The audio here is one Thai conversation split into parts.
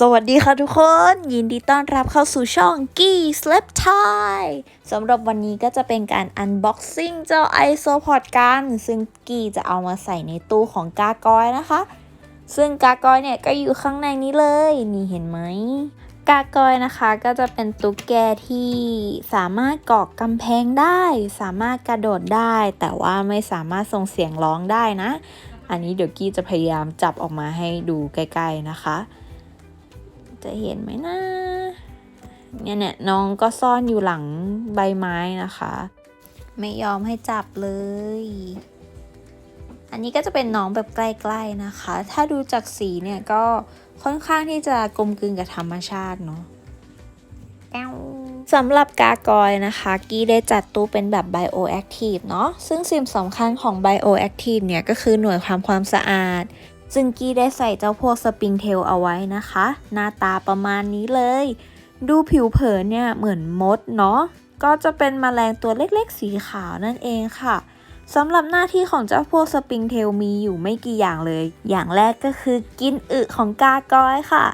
สวัสดีค่ะทุกคน ยินดีต้อนรับเข้าสู่ช่องกี้ Slap Time สำหรับวันนี้ก็จะเป็นการ Unboxing เจ้า Isopod กัน ซึ่งกี้จะเอามาใส่ในตู้ของกากอยนะคะ ซึ่งกากอยเนี่ยก็อยู่ข้างในนี้เลย นี่เห็นไหมกากอยนะคะก็จะเป็นตุ๊กแกที่สามารถเกาะกำแพงได้ สามารถกระโดดได้ แต่ว่าไม่สามารถส่งเสียงร้องได้นะ อันนี้เดี๋ยวกี้จะพยายามจับออกมาให้ดูใกล้ ๆนะคะ จะเห็นไหมนะเนี่ยเนี่ยน้องก็ซ่อนอยู่หลังใบไม้นะคะ ไม่ยอมให้จับเลย อันนี้ก็จะเป็นน้องแบบใกล้ๆนะคะ ถ้าดูจากสีเนี่ยก็ค่อนข้างที่จะกลมกลืนกับธรรมชาติเนาะแก้วสำหรับกากอยนะคะ กี้ได้จัดตู้เป็นแบบ Bioactive เนาะซึ่งสิ่งสำคัญของ Bioactive เนี่ยก็คือหน่วยความความสะอาด จึงกี้ได้ใส่เจ้าพวกสปริงเทลเอาไว้นะคะ หน้าตาประมาณนี้เลย ดูผิวเผินเนี่ยเหมือนมดเนาะก็จะเป็นมแมลงตัวเล็กๆ สีขาวนั่นเองค่ะสำหรับหน้าที่ของเจ้าพวกสปริงเทลมีอยู่ไม่กี่อย่างเลย อย่างแรกก็คือกินอึของกากอยค่ะ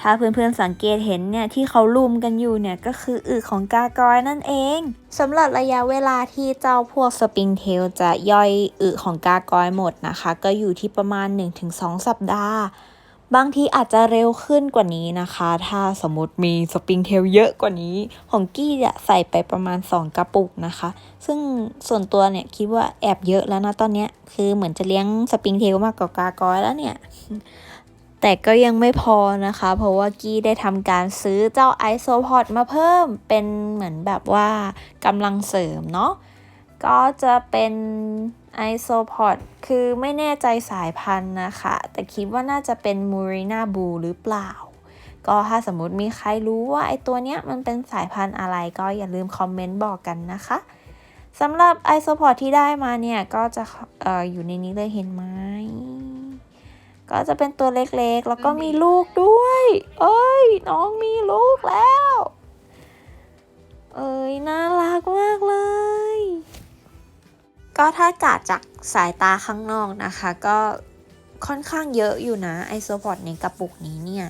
ถ้าเพื่อนๆสังเกตเห็นเนี่ยที่เขาลุมกันอยู่เนี่ยก็คืออึของกากอยนั่นเองสำหรับระยะเวลาที่เจ้าพวกสปริงเทลจะย่อยอึของกากอยหมดนะคะ ก็อยู่ที่ประมาณ 1-2 สัปดาห์ บางทีอาจจะเร็วขึ้นกว่านี้นะคะ ถ้าสมมติมีสปริงเทลเยอะกว่านี้ ของกี้จะใส่ไปประมาณ 2 กระปุกนะคะ ซึ่งส่วนตัวเนี่ยคิดว่าแอบเยอะแล้วนะตอนเนี้ยคือเหมือนจะเลี้ยงสปริงเทลมากกว่ากากอยแล้วเนี่ย แต่ก็ยังไม่พอนะคะ เพราะว่ากี้ได้ทำการซื้อเจ้าไอโซพอดมาเพิ่มเป็นเหมือนแบบว่ากำลังเสริมเนาะก็จะเป็นไอโซพอดคือไม่แน่ใจสายพันธุ์นะคะ แต่คิดว่าน่าจะเป็นมูรินาบูหรือเปล่า ก็ถ้าสมมติมีใครรู้ว่าไอตัวเนี้ยมันเป็นสายพันธุ์อะไรก็อย่าลืมคอมเมนต์บอกกันนะคะสำหรับไอโซพอดที่ได้มาเนี่ย ก็จะอออยู่ในนี้เลยเห็นไหม ก็จะเป็นตัวเล็กๆ แล้วก็มีลูกด้วย เอ้ย น้องมีลูกแล้ว เอ้ย น่ารักมากเลย ก็ถ้ากาดจากสายตาข้างนอกนะคะ ก็ค่อนข้างเยอะอยู่นะไอโซพอดในกระปุกนี้เนี่ย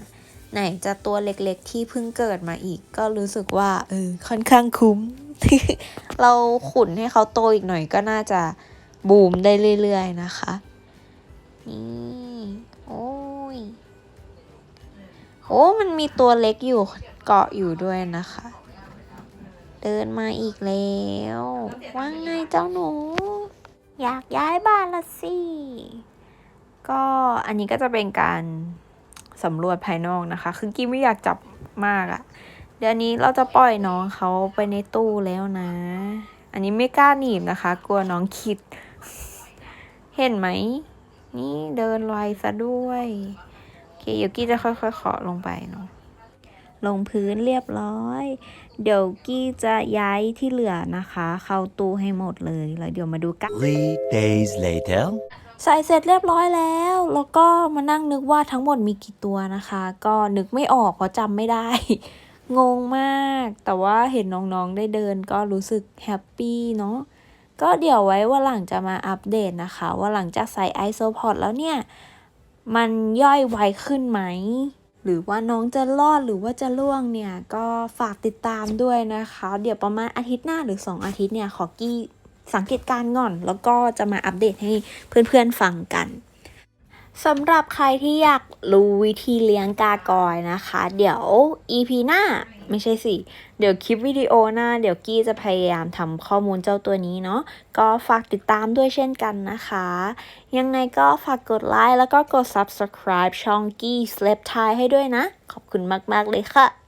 ไหนจะตัวเล็กๆ ที่เพิ่งเกิดมาอีก ก็รู้สึกว่าเออค่อนข้างคุ้ม เราขุนให้เขาโตอีกหน่อยก็น่าจะบูมได้เรื่อยๆนะคะ นี่ โอ้ย โอ้ มันมีตัวเล็กอยู่เกาะอยู่ด้วยนะคะ เดินมาอีกแล้ว ว่าไงเจ้าหนู อยากย้ายบ้านละสิ ก็อันนี้ก็จะเป็นการสำรวจภายนอกนะคะ คือกี้ไม่อยากจับมากอะเดี๋ยวนี้เราจะปล่อยน้องเขาไปในตู้แล้วนะ อันนี้ไม่กล้าหนีบนะคะ กลัวน้องคิด เห็นไหม นี่เดินไวซะด้วยโอเคเดี๋ยวกี้จะค่อยๆเคาะลงไปเนาะลงพื้นเรียบร้อย เดี๋ยวกี้จะย้ายที่เหลือนะคะ เข้าตู้ให้หมดเลยแล้วเดี๋ยวมาดูกัน Three days later. ใส่เสร็จเรียบร้อยแล้ว แล้วก็มานั่งนึกว่าทั้งหมดมีกี่ตัวนะคะ ก็นึกไม่ออกเพราะจำไม่ได้ งงมาก แต่ว่าเห็นน้องๆได้เดินก็รู้สึกแฮปปี้เนาะ ก็เดี๋ยวไว้ว่าหลังจะมาอัปเดตนะคะ ว่าหลังจากใส่ไอโซพอดแล้วเนี่ย มันย่อยไวขึ้นไหม หรือว่าน้องจะรอดหรือว่าจะล่วงเนี่ย ก็ฝากติดตามด้วยนะคะ เดี๋ยวประมาณอาทิตย์หน้าหรือ 2 อาทิตย์เนี่ย ขอกี้สังเกตการณ์ก่อน แล้วก็จะมาอัปเดตให้เพื่อนๆฟังกันสำหรับใครที่อยากรู้วิธีเลี้ยงกากอยนะคะ เดี๋ยว EP หน้า ไม่ใช่สิ เดี๋ยวคลิปวิดีโอหน้า เดี๋ยวกี้จะพยายามทำข้อมูลเจ้าตัวนี้เนาะ ก็ฝากติดตามด้วยเช่นกันนะคะ ยังไงก็ฝากกดไลค์แล้วก็กด subscribe ช่องกี้ Slap Thai ให้ด้วยนะ ขอบคุณมาก ๆ เลยค่ะ